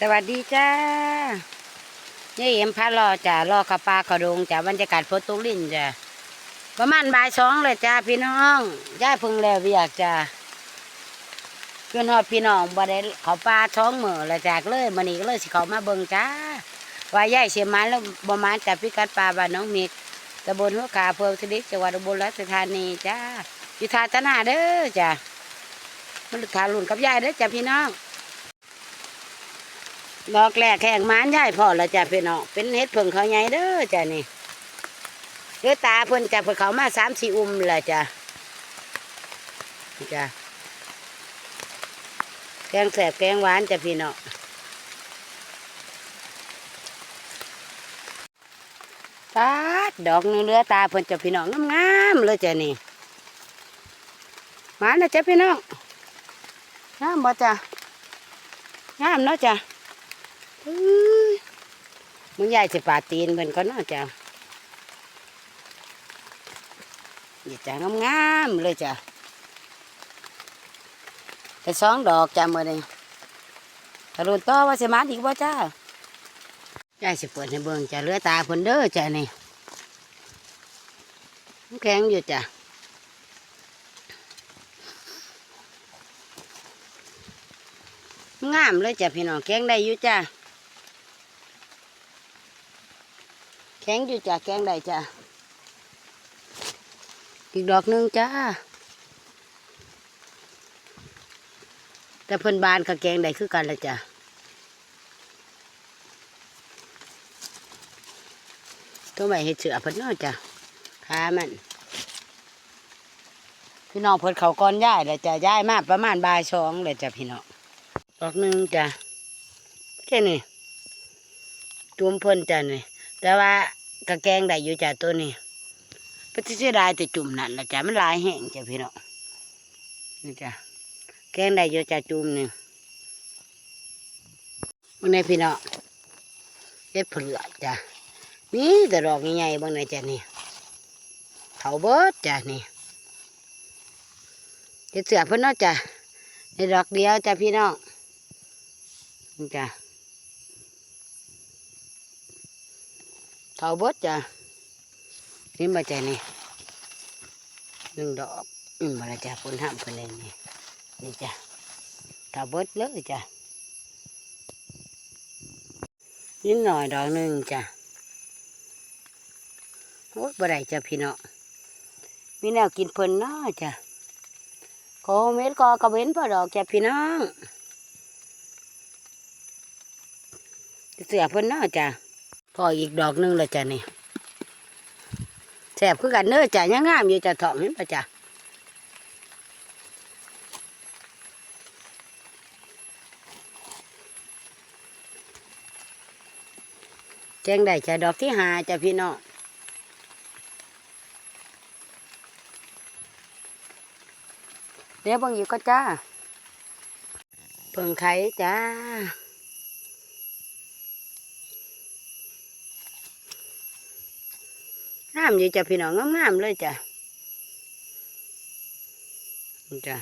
สวัสดีจ้านี่เอ็มพารอจ้ารอกระปลากระดงจ้าบรรยากาศฝนตกลิ่นจ้าประมาณบ่ายสองเลยจ้าพี่น้องย่าพึงแล้วเวียกจ้าเพื่อนฮอดพี่น้องบ่ได้เขาปลาท้องเหมือเลยจากเลยมันนี้ก็เลยสิเขามาเบิ่งจ้าว่าย่ายเสียมันแล้วบ่มาจับพิกัดปลาบ้านน้องมิกตำบลหัวขาอำเภอสิริจังหวัดอุบลราชธานีจ้าอยู่ทาตนาเด้อจ้ามันทารุ่นกับยายเด้อจ้าพี่น้อง ดอกแรกแข่งม้านใหญ่พอล้วจ้ะพี่น้องเป็นเห็ดเพิ่งเขาใหญ่เด้อจ้ะนี่เด้อตาเพิ่นจะเพิ่นเขามาสามสี่อุ้มล้วจ้ะจ้ะแกงแสบแกงหวานจ้ะพี่น้องตาดอกนึงเรือตาเพิ่นจ้ะพี่น้องงามๆเลยจ้ะนี่หมานะจ้ะพี่น้องงามบ่จ้ะงามเนาะจ้ะ มึงยายจะปาตีนมันก็น่าจะอย่าจะงามๆเลยจ้ะแต่สองดอกจ้ะมื่อนี้ถ้ารุ่นต่อว่าสิมาอีกบ่จ้ายายสิเปิดให้เบิ่งจ้ะเลือตาเพิ่นเด้อจ้ะนี่แข็งอยู่จ้ะงามเลยจ้ะพี่น้องแกงได้อยู่จ้ะ แข็งอยู่จ้ะแกงได้จ้ะอีกดอกนึงจ้าแต่เพิ่นบานกับแกงได้คือกันละจ้ะตัวใหม่เห็ดเสือเพิ่นเนาะจ้ะขามัน พี่น้องเพิ่นเขาก่อนย้ายล้วจ้ะย้ายมากประมาณบ่ายสองเลยจ้ะพี่น้องดอกนึงจ้ะแค่นี้จุ่มเพิ่นจ้ะนี่ แต่ว่ากระแกงได้อยู่จ้ะตัวนี้ปฏิเสธได้แต่จุ่มนั่นละจ้ะมันลายแห้งจ้ะพี่น้องนี่จ้ะแกงได้อยู่จ้ะจุ่มนี่มันในพี่น้องเด็ดเผือกจ้ะนี่แต่ดอกใหญ่ๆบางในจ้ะนี่เขาเบิดจ้ะนี่เด็ดเสือเพิ่นเนาะจ้ะในดอกเดียวจ้ะพี่น้องนี่จ้ะ เขาบดจ้ะนี่มาจ้ะนี่หนึ่งดอกอืมมาละจ้ะฝนห้ามเพิ่นเลยนี่นี่จ้ะเขาบดเลยจ้ะนิดหน่อยดอกหนึ่งจ้ะโอ้ยบ่ได้จ้ะพี่น้องมีแนวกินเพิ่นเนาะจ้ะโคเม็ดกอกระเว้นพอดอกจ้ะพี่น้องเสือเพิ่นเนาะจ้ะ พออีกดอกหนึงละจ้ะนี่แสบคือกันเน้อจ้ะยังงามอยู่จ้ะถองเห็นปะจ้ะแจ้งได้จ้ะดอกที่หาจ้ะพี่น้องเดี๋ยวบางอยู่ก็จ้าเพิ่งไข่จ้า งามอยู่จ้ะพี่น้องงามๆเลยจ้ะจ้ะ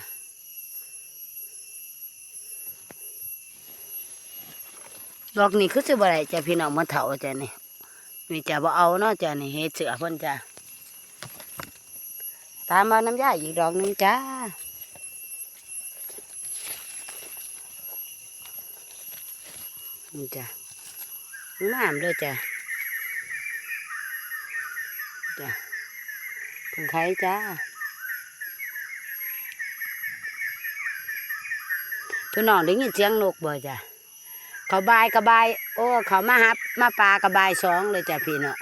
ดอกนี้คือสิบ่ได้จ้ะพี่น้องมาเถาจ้ะนี่นี่จ้ะบ่เอาเนาะจ้ะนี่เฮ็ดเสือพ่นจ้ะตามมาน้ำยาอีกดอกหนึงจ้านี่จ้ะงามเลยจ้ะ จ้ะผงไข่จ้าพี่น้องได้ยินเสียงนกบ่จ้ะเขาบายกระบาย โอ้เขามาฮับมาปลากระบายสองเลยจ้ะพี่น้อง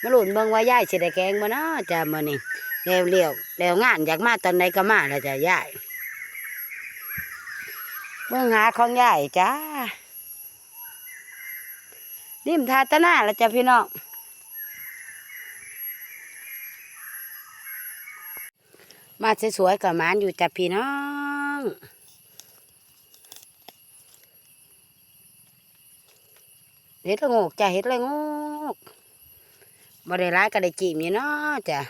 มาหลุนเบิ่งว่าย่ายสิได้แกงบ่เนาะจ้ะมื้อนี้เร็วเร็วๆแล้วงานอยากมาตอนใดก็มาแล้วจ้ะย่ายเบิ่งหาของย่ายจ้าริมทาตะหน้าแล้วจ้ะพี่น้อง มาสวยๆกับมานอยู่จ้ะพี่น้องเห็ดละงกจ้ะเห็ดละงกบ่ได้ร้ายก็ได้จีมอยู่เนาะจ้ะ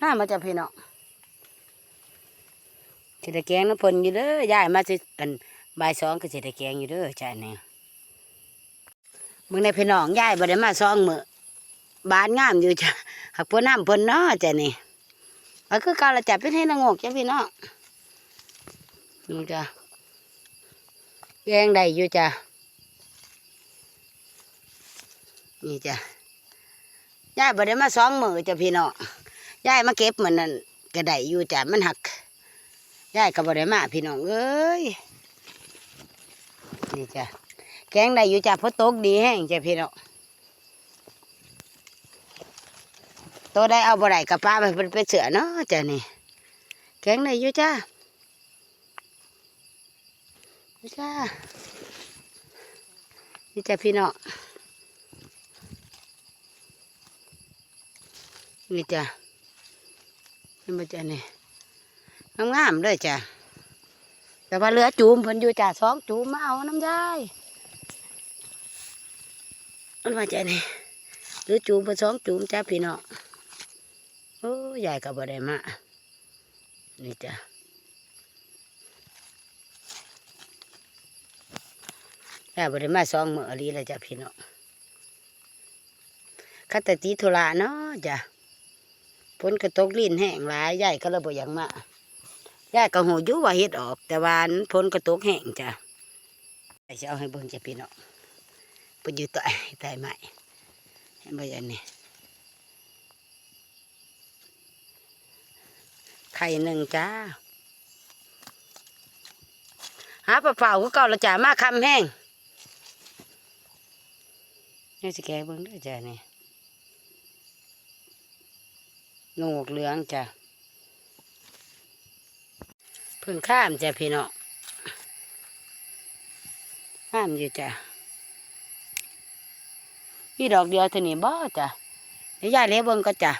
น่ามาจะพี่น้องสิได้แกงน้ำพิ่นอยู่เด้อยายมาสิอันบ่ายสองก็สิได้แกงอยู่เด้อจ้าเนี่ย มึงในพี่น้องยายบ่ได้มาสองมือบานงามอยู่จ้ะหักพิ่นน้ำพิ่นนาะจ้ะนี่ก็คือการละจับเป็นให้ละงกจ้ะพี่น้องนี่จ้ะแกงได้อยู่จ้ะนี่จ้ะยายบ่ได้มาสองมือจ้ะพี่น้องยายมาเก็บมันนั่นก็ได้อยู่จ้ะมันหักยายก็บ่ได้มาพี่น้องเอ้ยนี่จ้ะ แกงได้อยู่จ้ะเพระตกดีแห้งจ้ะพี่น้องตัวได้เอาบ่ได้กับป้าไปเป็นเสือเนาะจ้ะนี่แข็งได้อยู่จ้าอยู่จ้านี่จ้ะพี่น้องนี่จ้ะนี่มาจ้ะนี่งามๆเลยจ้ะแต่ว่าเหลือจูมเพิ่นอยู่จ้ะสองจูมมาเอาน้ำยาย มันมาใจนี่หลือจูมเพิ่นสองจูมจ้ะพี่น้องโอ้ยายก็บ่ได้มานี่จ้ะยายบ่ได้มาสองมื้อลีแล้วจ้ะพี่น้องคัตติธุระเนาะจ้ะฝนก็ตกลิ้นแห้งหลายยายก็เลยบ่อยากมายายก็หูยู่ว่าเฮ็ดออก แต่ว่าฝนก็ตกแห้งจ้ะยายจะเอาให้เบิ่งจ้ะพี่น้อง เพิ่นอยู่ใต้ใต้ไม้เห็นบ่อย่างนี้ไข่หนึ่งจ้าหาปลาเปล่าก็เก่าละจ้ามาคำแห้งนี่สิแกเบิ้งด้วยจ้านี่งูกเหลืองจ้าเพึ่งข้ามจ้าพี่น้องข้ามอยู่จ้า มีดอกเดียวเท่านี้บ่จ้าเดี๋ยวยายเลี้ยเบิ้งก็จ้า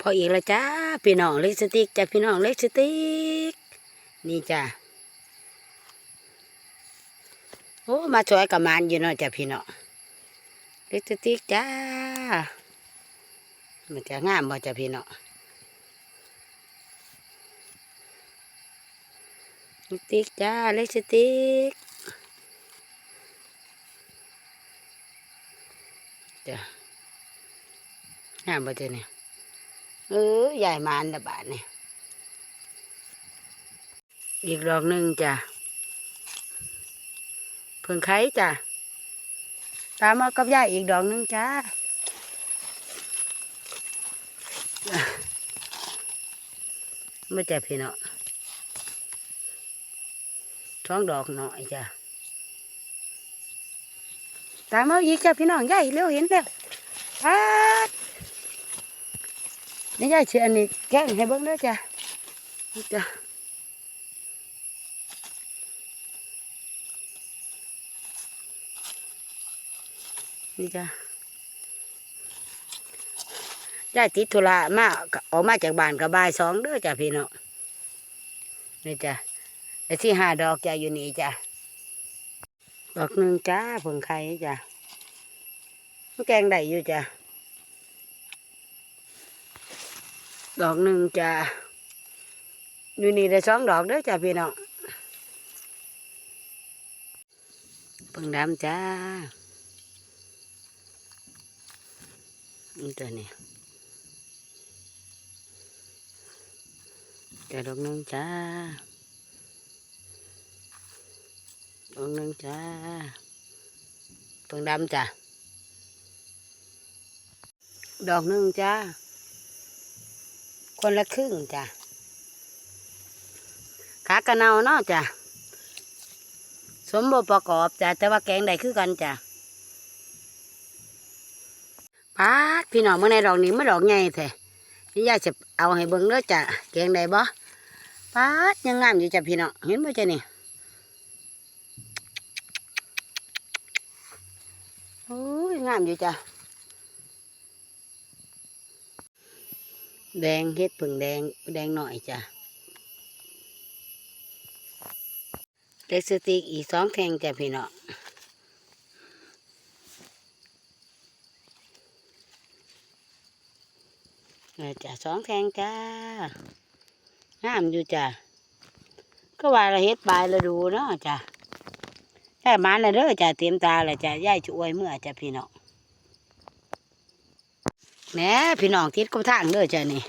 พออีกแล้วจ้าพี่น้องเล็กสติกจ้าพี่น้องเล็กสติกนี่จ้าโอ้มาสวยกับมันอยู่เนาะจ้าพี่น้องเล็กสติกจ้ามันจะงามบ่จ้าพี่น้องสติ๊กจ้าเล็กสติ๊ก จ้างามบ่จ้เนี่ยเออยายมาอันดะบาทนี่ยอีกดอกหนึ่งจ้ะเพิ่งไข่จ้ะตามมากับยายอีกดอกหนึ่งจ้าไม่เจ้ะพี่เนาะท้องดอกหน่อยจ้ะ ตามมาอีกจ้ะพี่น้องยายเร็วเห็นแล้วพัดนี่ยายเชื่ออันนี้แกงให้เบิ่งเด้อจ้ะนี่จ้ะนี่จ้ะยายติดธุระมาออกมาจากบ้านกับบ่ายสองเด้อจ้ะพี่น้องนี่จ้ะแต่ที่หาดอกจ้ะอยู่นี่จ้ะ ดอกหนึ่งจ้าเพิ่งไข่จ้ะมันแกงได้อยู่จ้ะดอกหนึ่งจ้าอยู่นี่ได้สองดอกเด้อจ้าพี่น้องเพิ่งดำจ้านี่ตัวนี้จ้าดอกหนึ่งจ้า อกหนึ่งจ้าเพิ่งดำจ้าดอกนึ่งจ้า คนละครึ่งจ้ะ ขากระเนาเนาะจ้ะ สมบูรณ์ประกอบจ้ะ แต่ว่าแกงใดคือกันจ้ะป้าพี่น้องเมื่อในดอกนี้ไม่ดอกใหญ่แท้นี่ยายจะเอาให้เบิ่งเด้อจ้ะแกงใดบ่ป้ายังงามอยู่จ้ะพี่น้องเห็นบ่จ้ะนี่ โอ้ยงามอยู่จ้ะ แดงเฮ็ดผึ่งแดงแดงหน่อยจ้ะเล็กสติกอีกสองแทงจ้ะพี่น้องนี่จ้ะสองแทงจ้างามอยู่จ้ะก็ว่าเราเฮ็ดปลายเราดูเนาะจ้ะ ค่มันน่ะเด้อจะเตรียมตาเลยจะย่ายช่วยเมื่อจะพี่น้องแหม่พี่น้องทิศกับทางเด้อจ้ะนี่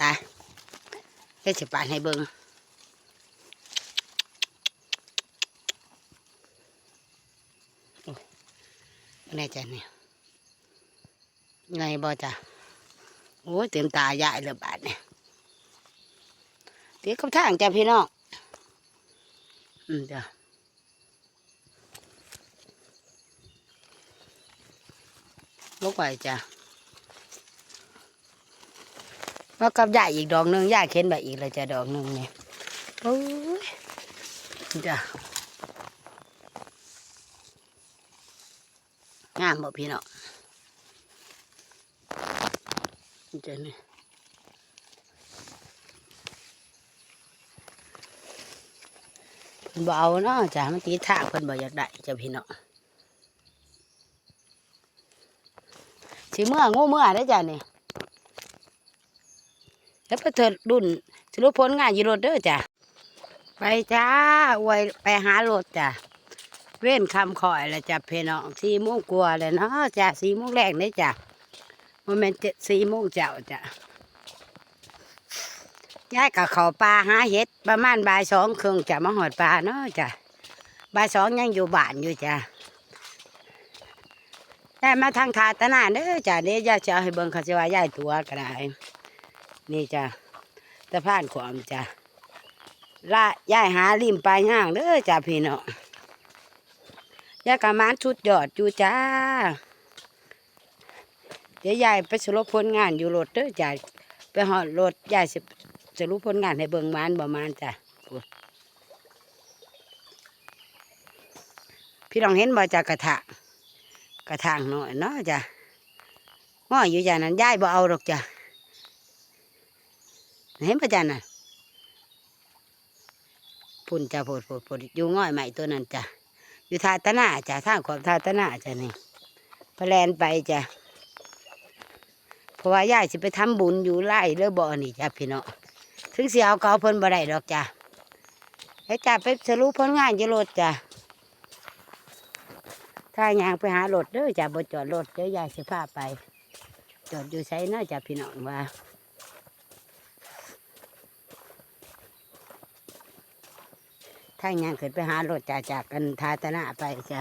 ตาเฮ็ดสิปานให้เบิงโอ้ยแน่จ้ะนี่ไงบ่จ้ะโอ้ยเต็มตาใหญ่เลยบาดเนี่ยเดี๋ยวกับทางจ้ะพี่น้องอืมจ้ะ ลกไปจ้ะมากับยายอีกดอกหนึ่งยายเข็นไปอีกเลยจ้ะดอกหนึ่งเนี่ยโอ้ยจ้ะงามบ่พี่เน้องจ้ะเนี่ยเพิ่นบ่เอาเนาะจ้ะมันตีทางเพิ่นบ่อยากได้จ้ะพี่เน้อง สิเมื่องูเมื่อได้จ้ะนี่แล้วไปเถิดรุ่นสรุปผลงานยู่รถเด้อจ้ะไปจ้าอวยไปหารถจ้ะเว้นคำคอยแล้วจ้ะพี่น้องสี่โมงกว่าแล้วเนาะจ้ะสี่โมงแรกนี่จ้ะโมเมนต์สี่โมงเจ้าจ้ะยายกับเขาปลาหาเห็ดประมาณบ่ายสองครึ่งจะมาหอดปลาเนาะจ้ะบ่ายสองยังอยู่บ้านอยู่จ้ะ ได้มาทางทาตนาเด้อจ้ะเดี๋ยยายจะเอาให้เบิ่งเขาจะว่ายายตัวก็ได้นี่จ้ะตะพานขวามจ้ะละยายหาริมปลายห้างเด้อจ้ะพี่น้องยายกะมานชุดยอดอยู่จ้าเดี๋ยวยายไปสรุปผลงานอยู่รถเด้อจ้ะไปหอดรถยายสิจะรู้ผลงานให้เบิ่งมานบ่มานจ้ะพูดพี่น้องเห็นบ่จ้ะกระถาง กระถางหน่อยเนาะจ้ะง้ออยู่จ้ะนั้นยายบ่เอาหรอกจ้ะเห็นปะจ้ะน่ะพุ่นจ้ะพูดพูดพูดอยู่ง้อยใหม่ตัวนั้นจ้ะอยู่ทาตนาจ้ะทางขอบทาตนาจ้ะนี่พแลนไปจ้ะเพราะว่ายายสิไปทำบุญอยู่ไร่เรือบ่อนี่จ้ะพี่เน้องถึงเสียเอาเกาเพิ่นบ่ได้ดอกจ้ะให้จ้าไปสรุปผลงานจะรถจ้ะ ถ้าอยางไปหารถเด้อจ้ะบ่จอดรถเดี๋ยวยายสิพาไป จอดอยู่ไสน่าจะพี่น้องว่าถ้าอยางขึ้นไปหารถจะจากกันทาตนะไปจ้ะ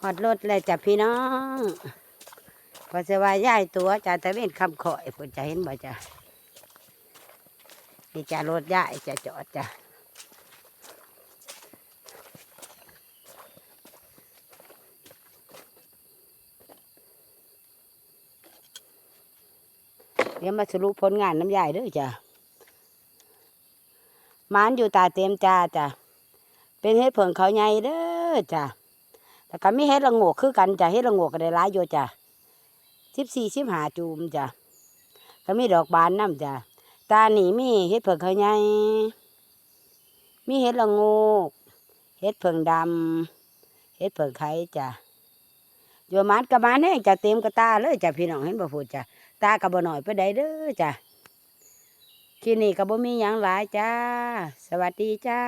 หอดรถเลยจ้ะพี่น้องพอจะว่าย้ายตัวจะตะเวนคำขอยผมจะเห็นบ่จ้ะ นี่จะรถย้ายจะจอดจ้ะเดี๋ยวมาสรุปผลงานน้ำยายเด้วยจ้ะมานอยู่ตาเต็มจ้าจ้ะ เป็นเฮ็ดเผิงเขาใหญ่เด้อจ้ะแต่ก็มีเฮ็ดละโงกคือกันจ้ะเฮ็ดละโงกก็ได้หลายอยู่จ้ะสิบสี่สิบห้าจูมจ้ะก็มีดอกบานน้ำจ้ะ ตาหนีมีเห็ดเผือกเขาใหญ่มีเห็ดละงกเห็ดเผือกดำเห็ดเผือกไข่จ้ะโยมันกระมานแห้งจะเต็มกระตาเลยจ้ะพี่น้องเห็นบ่พูดจ้ะตากระบ่หน่อยไปได้เด้อจ้ะคลิปนี้ก็บ่มีหยังหลายจ้า สวัสดีจ้า